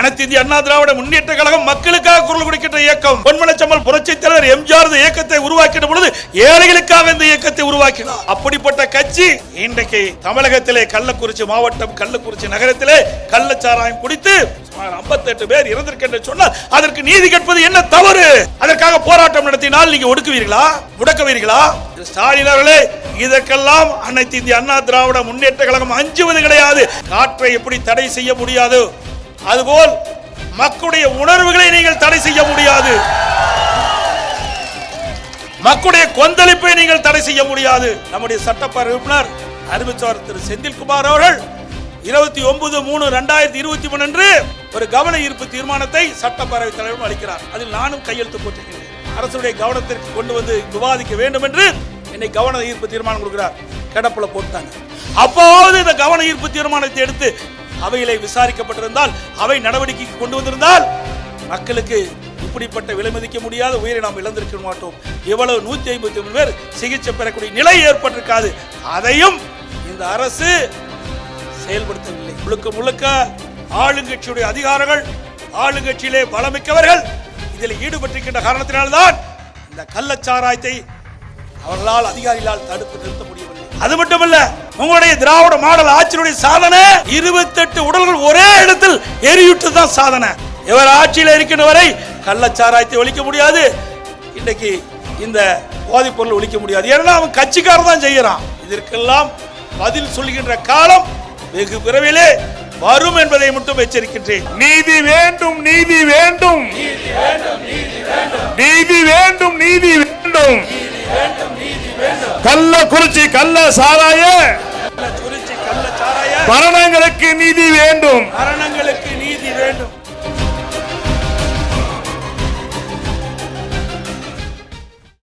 அனைத்து இந்திய அண்ணா திராவிட முன்னேற்ற கழகம் மக்களுக்காக குரல் கொடுக்கின்ற இயக்கம். பொன்மனச்சம்மல் புரட்சி தலைவர் எம்ஜிஆர் இயக்கத்தை உருவாக்கின பொழுது ஏழைகளுக்காக இந்த இயக்கத்தை உருவாக்கினார். அப்படிப்பட்ட கட்சி இன்றைக்கு தமிழகத்திலே கள்ளக்குறிச்சி மாவட்டம் கள்ளக்குறிச்சி நகரத்திலே கள்ளச்சாராயம் குடித்து சுமார் 58 பேர் இறந்திருக்கின்ற சொன்னால் அதற்கு நீதி கேட்பது என்ன தவறு? அதற்காக போராட்டம் நடத்தினால் நீங்க ஒடுக்குவீர்களா? முடக்குவீர்களா? ஸ்டாலின் அவர்களே இதற்கெல்லாம் அனைத்து இந்திய அண்ணா திராவிட முன்னேற்ற கழகம் அஞ்சுவது கிடையாது. காற்றை எப்படி தடை செய்ய முடியாது? அதுபோல் மக்களுடைய உணர்வுகளை நீங்கள் தடை செய்ய முடியாது. மக்களுடைய கொந்தளிப்பை நீங்கள் தடை செய்ய முடியாது. நம்முடைய சட்டப்பேரவை உறுப்பினர் அறிவிச்சவர் திரு. செந்தில்குமார் அவர்கள் இருபத்தி ஒன்பது மூணு ரெண்டாயிரத்தி இருபத்தி மூணு அன்று ஒரு கவன ஈர்ப்பு தீர்மானத்தை சட்டப்பேரவைத் தலைவரும் அளிக்கிறார். அதில் நானும் கையெழுத்து போட்டிருக்கிறேன். அரசுடைய கவனத்திற்கு கொண்டு வந்து விவாதிக்க வேண்டும் என்று என்னை கவன ஈர்ப்பு தீர்மானம் கொடுக்கிறார். கிடப்புல போட்டாங்க. அப்போது இந்த கவன ஈர்ப்பு தீர்மானத்தை எடுத்து அவையிலே விசாரிக்கப்பட்டிருந்தால் அவை நடவடிக்கைக்கு கொண்டு வந்திருந்தால் மக்களுக்கு இப்படிப்பட்ட விலை மதிக்க முடியாத உயிரை நாம் இழந்திருக்க மாட்டோம். எவ்வளவு? நூத்தி ஐம்பத்தி மூணு பேர் சிகிச்சை பெறக்கூடிய நிலை ஏற்பட்டிருக்காது. அதையும் இந்த அரசு செயல்படுத்தவில்லை. முழுக்க முழுக்க ஆளுங்கட்சியுடைய அதிகாரங்கள் ஆளுங்கட்சியிலே பலமிக்கவர்கள் இதில் ஈடுபட்டிருக்கின்ற காரணத்தினால்தான் இந்த கள்ளச்சாராயத்தை அவர்களால் அதிகாரிகளால் தடுத்து நிறுத்த முடியும். அது மட்டுமல்ல உங்களுடைய திராவிட மாடல் ஆட்சியினுடைய சாதனை இருபத்தெட்டு உடல்கள் ஒரே இடத்தில் எரியுட்டு தான் சாதனை. இவர் ஆட்சியில் இருக்கின்ற வரை கள்ளச்சாராயத்தை ஒழிக்க முடியாது இன்னைக்கு இந்த போதைப் பொருள் ஒழிக்க முடியாது. ஏன்னா அவன் கட்சிக்காரன் தான் செய்யறான் இதற்கெல்லாம் பதில் சொல்கின்ற காலம் வெகு விரைவிலே வரும் என்பதை மட்டும் எச்சரிக்கின்றேன். நீதி வேண்டும். நீதி வேண்டும் நீதி வேண்டும். நீதி வேண்டும் கள்ளக்குறிச்சி கள்ள சாராய. மரணங்களுக்கு நீதி வேண்டும் மரணங்களுக்கு நீதி வேண்டும்.